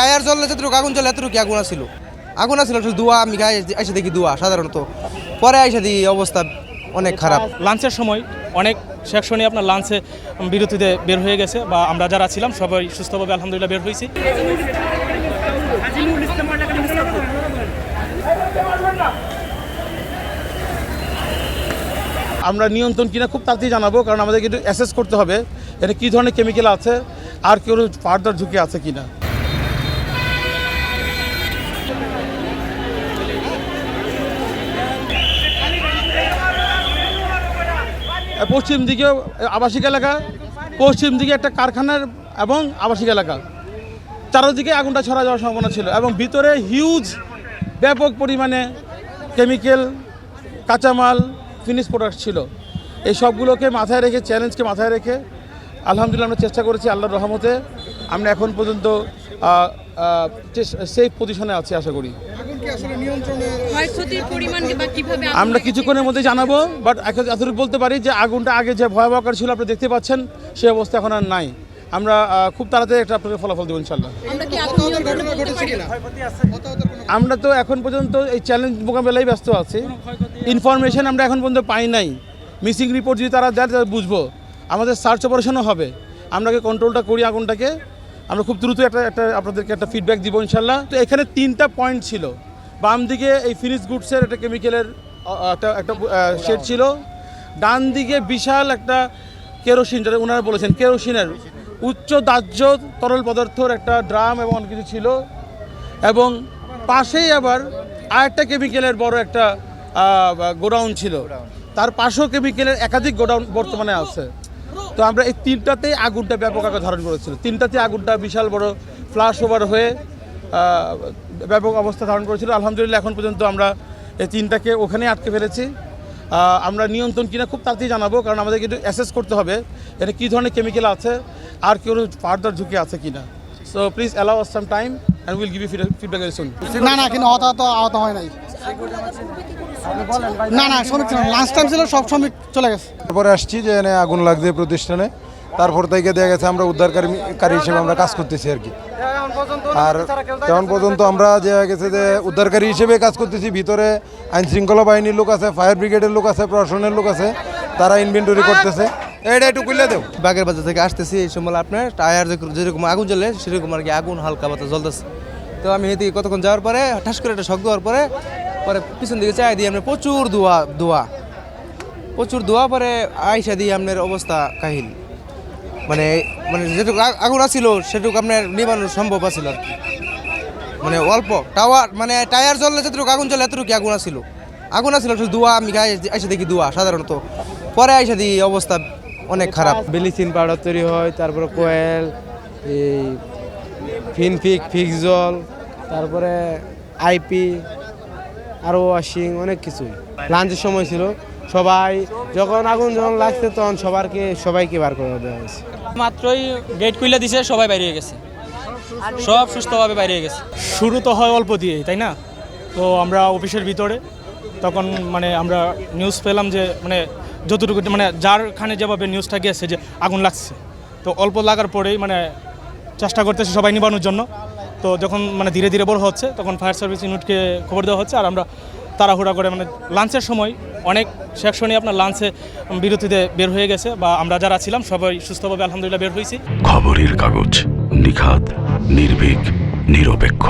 Tyre জ্বললে যতটুকু আগুন জ্বলে এতটুকু আগুন আসছিল আগুন একটু দোয়া আমি গায়ে এসে দেখি দোয়া সাধারণত। পরে এসে দেখি অবস্থা অনেক খারাপ। লাঞ্চের সময় অনেক সেকশনে আপনার লাঞ্চে বিরতিতে বের হয়ে গেছে বা আমরা যারা ছিলাম সবাই সুস্থভাবে আলহামদুলিল্লাহ বের হয়েছি। আমরা নিয়ন্ত্রণ কিনা খুব তাড়াতাড়ি জানাব কারণ আমাদেরকে একটু অ্যাসেস করতে হবে এটা কী ধরনের কেমিক্যাল আছে আর কেউ ফার্দার ঝুঁকি আছে কিনা। পশ্চিম দিকে আবাসিক এলাকা, পশ্চিম দিকে একটা কারখানার এবং আবাসিক এলাকা। চারোদিকে আগুনটা ছড়া যাওয়ার সম্ভাবনা ছিল এবং ভিতরে হিউজ ব্যাপক পরিমাণে কেমিক্যাল কাঁচামাল ফিনিশ প্রোডাক্ট ছিল। এই সবগুলোকে মাথায় রেখে চ্যালেঞ্জকে মাথায় রেখে, আলহামদুলিল্লাহ আমরা চেষ্টা করেছি আল্লাহর রহমতে আমরা এখন পর্যন্ত সেফ পজিশনে আছি আশা করি। ক্ষয়ক্ষতির পরিমাণ বা কীভাবে আমরা কিছুক্ষণের মধ্যে জানাব বাট এতটুকু বলতে পারি যে আগুনটা আগে যে ভয়াবহকার ছিল আপনি দেখতে পাচ্ছেন সে অবস্থা এখন আর নাই। আমরা খুব তাড়াতাড়ি একটা আপনাকে ফলাফল দেবো ইনশাল্লাহ আমরা? আমরা তো এখন পর্যন্ত এই চ্যালেঞ্জ মোকাবেলায় ব্যস্ত আছি। ইনফরমেশন আমরা এখন পর্যন্ত পাই নাই। মিসিং রিপোর্ট যদি তারা দেয় তাহলে বুঝব। আমাদের সার্চ অপারেশনও হবে। আমরাকে কন্ট্রোলটা করি আগুনটাকে। আমরা খুব দ্রুত একটা একটা আপনাদেরকে একটা ফিডব্যাক দিব ইনশাল্লাহ তো এখানে তিনটা পয়েন্ট ছিল। বাম দিকে এই ফিনিশ গুডসের একটা কেমিক্যালের একটা একটা শেড ছিল। ডান দিকে বিশাল একটা কেরোসিন যেটা ওনারা বলেছেন কেরোসিনের উচ্চ দাহ্য তরল পদার্থর একটা ড্রাম এবং অনেক কিছু ছিল। এবং পাশেই আবার আরেকটা কেমিক্যালের বড় একটা গোডাউন ছিল। তার পাশেও কেমিক্যালের একাধিক গোডাউন বর্তমানে আছে। তো আমরা এই তিনটাতেই আগুনটা ব্যাপক আকার ধারণ করেছিল। তিনটাতে আগুনটা বিশাল বড় ফ্লাশ ওভার হয়ে ব্যাপক অবস্থা ধারণ করেছিল। আলহামদুলিল্লাহ, এখন পর্যন্ত আমরা এই তিনটাকে ওখানেই আটকে ফেলেছি। আমরা নিয়ন্ত্রণ কিনা খুব তাড়াতাড়ি জানাব, কারণ আমাদেরকে একটু অ্যাসেস করতে হবে এটা কী ধরনের কেমিক্যাল আছে, আর কেউ ফার্দার ঝুঁকি আছে কিনা। So please allow some time and will give you feedback না না, কিন্তু আহত হয় নাই। না না শ্রমিক ছিল লাঞ্চ টাইম ছিল সব শ্রমিক চলে গেছে। তারপরে আসছি যে আগুন লাগছে প্রতিষ্ঠানে। তারপর থেকে দেখা গেছে আমরা উদ্ধারকারী হিসেবে আমরা কাজ করতেছি আর কি। আর তেমন পর্যন্ত আমরা যে গেছে যে উদ্ধারকারী হিসেবে কাজ করতেছি ভিতরে আইন শৃঙ্খলা বাহিনীর লোক আছে ফায়ার ব্রিগেডের লোক আছে প্রশাসনের লোক আছে তারা ইনভেন্টরি করতেছে। এটা একটু খুলে দেও। বাগের বাজার থেকে আসতেছি এই সময় আপনার টায়ার যেরকম আগুন জ্বলে সেরকম আর কি আগুন হালকা পাতা জ্বলতেছে। তো আমি এদিকে কতক্ষণ যাওয়ার পরে ঠাস করে একটা শখ দেওয়ার পরে পরে পিছন দিকে চাই দিয়ে আপনার প্রচুর দোয়া দোয়া। প্রচুর দোয়া পরে আইসা দিয়ে আপনার অবস্থা কাহিল। মানে মানে যেটুকু আগুন আসছিল সেটুকু আপনার নিবানো সম্ভব আছিল আর কি। মানে অল্প, টাওয়ার মানে টায়ার জ্বললে যেটুকু আগুন জ্বলে এতটুকু আগুন আসছিল আগুন একটু দোয়া, আমি এসে দেখি দোয়া, সাধারণত। পরে আইসা দিই অবস্থা অনেক খারাপ। ব্লিচিং পাউডার তৈরি হয়, তারপরে কোয়েল, এই ফিনফিক ফিক্স জল, তারপরে আইপি আরও ওয়াশিং অনেক কিছুই। লাঞ্চের সময় ছিল। সবাই যখন আগুন যখন লাগছে তখন সবারকে সবাইকে বার করে দেওয়া হয়েছে। মাত্রই গেট খুলে দিছে সবাই বাইরে গেছে। সব সুস্থভাবে বাইরে গেছে। শুরু তো হয় অল্প দিয়ে তাই না? তো আমরা অফিসের ভিতরে তখন মানে আমরা নিউজ পেলাম যে মানে যতটুকু মানে যারখানে যেভাবে নিউজটা গেছে যে আগুন লাগছে। তো অল্প লাগার পরেই মানে চেষ্টা করতেছে সবাই নিবানোর জন্য। তো যখন মানে ধীরে ধীরে বড় হচ্ছে, তখন ফায়ার সার্ভিস ইউনিটকে খবর দেওয়া হচ্ছে আর আমরা তাড়াহুড়া করে মানে লাঞ্চের সময় অনেক সেকশনে আপনার লাঞ্চে বিরতিতে বের হয়ে গেছে বা আমরা যারা ছিলাম সবাই সুস্থভাবে আলহামদুলিল্লাহ বের হয়েছি। খবরের কাগজ নিখাত নির্ভীক, নিরপেক্ষ।